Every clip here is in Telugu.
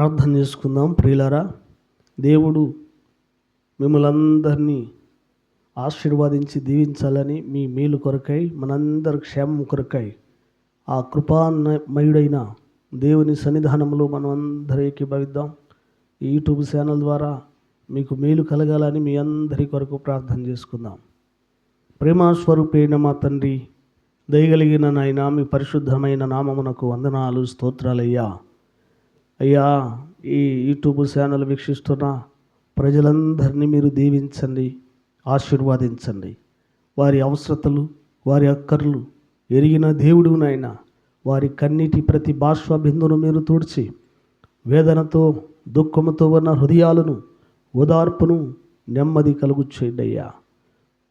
ప్రార్థన చేసుకుందాం ప్రియులారా. దేవుడు మిమ్మల్ని ఆశీర్వాదించి దీవించాలని మీ మేలు కొరకై మనందరి క్షేమం కొరకై ఆ కృపామయుడైన దేవుని సన్నిధానంలో మనం అందరూ ఏకీభవిద్దాం ఈ యూట్యూబ్ ఛానల్ ద్వారా మీకు మేలు కలగాలని మీ అందరి కొరకు ప్రార్థన చేసుకుందాం. ప్రేమాస్వరూపైన మా తండ్రి దయగలిగిన నాయన మీ పరిశుద్ధమైన నామమునకు వందనాలు స్తోత్రాలయ్యా. అయ్యా ఈ యూట్యూబ్ ఛానల్ వీక్షిస్తున్న ప్రజలందరినీ మీరు దీవించండి ఆశీర్వాదించండి. వారి అవసరతలు వారి అక్కర్లు ఎరిగిన దేవుడు నాయన వారి కన్నీటి ప్రతి బాష్ప బిందును మీరు తూడ్చి వేదనతో దుఃఖముతో ఉన్న హృదయాలను ఓదార్పును నెమ్మది కలుగు చేయండి అయ్యా.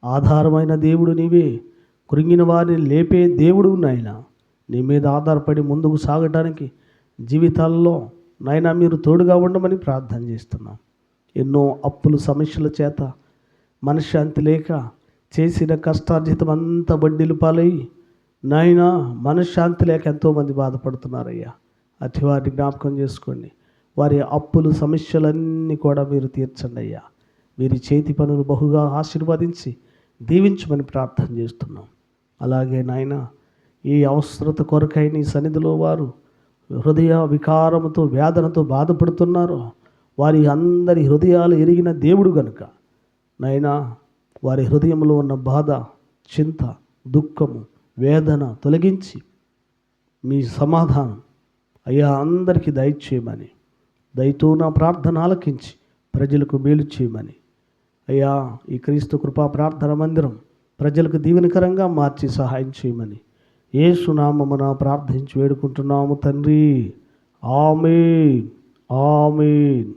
ఆధారమైన దేవుడు నీవే కృంగిన వారిని లేపే దేవుడు నాయన. నీ మీద ఆధారపడి ముందుకు సాగటానికి జీవితాల్లో నాయన మీరు తోడుగా ఉండమని ప్రార్థన చేస్తున్నాం. ఎన్నో అప్పులు సమస్యల చేత మనశ్శాంతి లేక చేసిన కష్టార్జితం అంతా వడ్డీలు పాలై నాయన మనశ్శాంతి లేక ఎంతోమంది బాధపడుతున్నారయ్యా. అతి వారిని జ్ఞాపకం చేసుకోండి. వారి అప్పులు సమస్యలన్నీ కూడా మీరు తీర్చండి అయ్యా. వీరి చేతి పనులు బహుగా ఆశీర్వదించి దీవించమని ప్రార్థన చేస్తున్నాం. అలాగే నాయన ఈ అవసరత కొరకై నీ సన్నిధిలో వారు హృదయ వికారముతో వేదనతో బాధపడుతున్నారో. వారి అందరి హృదయాలు ఎరిగిన దేవుడు గనుక నైనా వారి హృదయంలో ఉన్న బాధ చింత దుఃఖము వేదన తొలగించి మీ సమాధానం అయ్యా అందరికీ దయచేయమని దయతో నా ప్రార్థన ఆలకించి ప్రజలకు మేలు చేయమని. అయ్యా ఈ క్రీస్తు కృపా ప్రార్థన మందిరం ప్రజలకు దీవెనకరంగా మార్చి సహాయం చేయమని. ఏసునామమున ప్రార్థించి వేడుకుంటున్నాము తండ్రి. ఆమె ఆమెన్.